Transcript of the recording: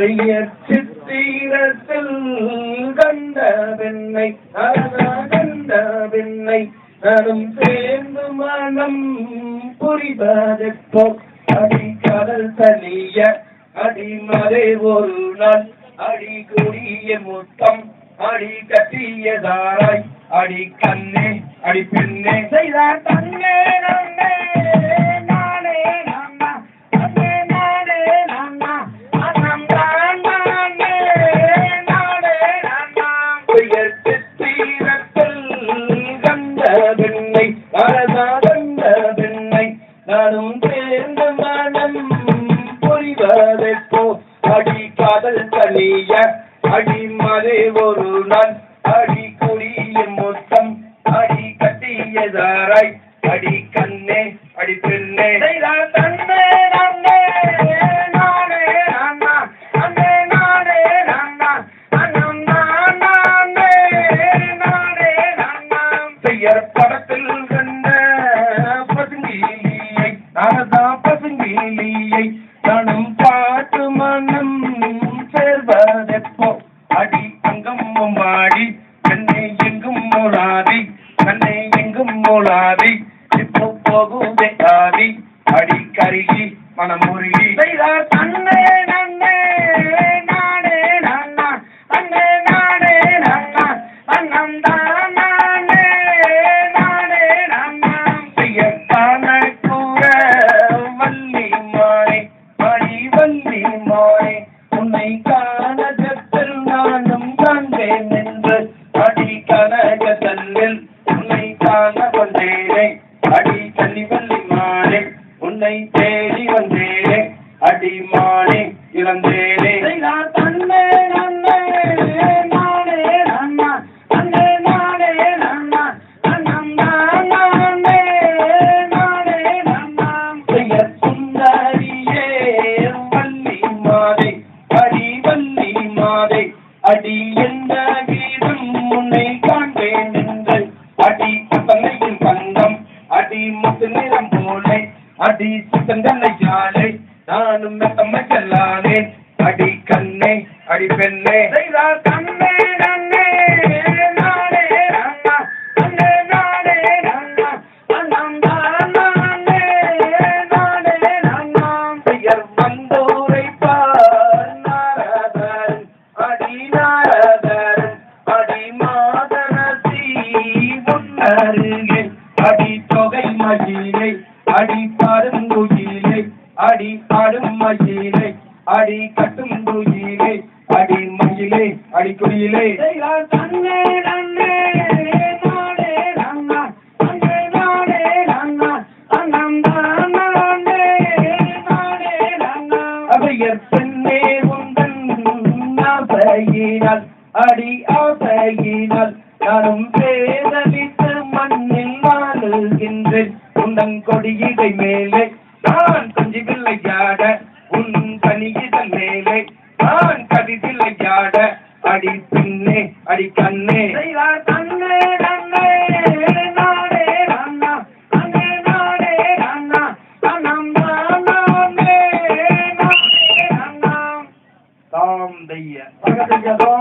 செய்ய சித்திரத்தில் கண்ட பெண்ணை கண்ட பெண்ணை நடும் சேர்ந்து மனம் புரிவதற்கோ அடி கடல் தனிய அடிமலை ஒரு நாள் அடி கொடிய முத்தம் அடி கட்டிய தாராய் அடி கண்ணே அடி பெண்ணே. செய்தார் தன்னே பெண்ணை அழகா பெண்ணை நானும் சேர்ந்த மனம் புரிவதெப்போ? அடி காதல் தனிய அடி மறை ஒரு நாள் அடி குடிய மொத்தம் அடி கட்டியதாராய் அடி கண்ணே அடி பெண்ணே. தன்னை பெயர் படத்தில் கண்ட பசுங்கிலியை நானதான் பசுங்கிலியை நானும் பாட்டு மனம் சேர்வதெப்போ? அடி அங்கம் மாடி கண்ணை எங்கும் மூலாதி கண்ணை எங்கும் மூலாதி இப்போ போகுதே ஆதி. அடி கருகி மனமுருகி செய்தார் தன்னே நன்னே. கனக தன்னில் உன்னை காண வந்தேனே. அடி கன்னி வள்ளி மாறே உன்னை தேடி வந்தேனே. அடி மானே இழந்தேனே அடி சித்தங்கல்லை ஜாலை நானும் மெத்தம்மை செல்லானே. அடி கண்ணே அடி பெண்ணே. தன்னே நன்னே நானே நன்னா தன்னே நானே அன்னம் தான் நானே நானே நன்னா பெயர் வந்தோரை பார் நாரதன் அடி நாரதன் அடி மாதரசி முன்னருகே. அடி தொகை மகிழை அடி ஆடும் மகிழை அடி கட்டும் குயிலை அடி மயிலே அடி குயிலே. தன்னே தன்னே அடி ஆசையினால் நானும் பேதலித்து மண்ணில் வாழுகின்றேன். உந்தன் கொடியிடை மேலே நான் விளையாட உன் கனியிடல் மேலே நான் கதி விளையாட அடி பின்னே அடி கண்ணே. தன்னே தன்னே நானே நன்னா அன்னம் தான் நானே நானே நன்னா தாம் பகதையதோ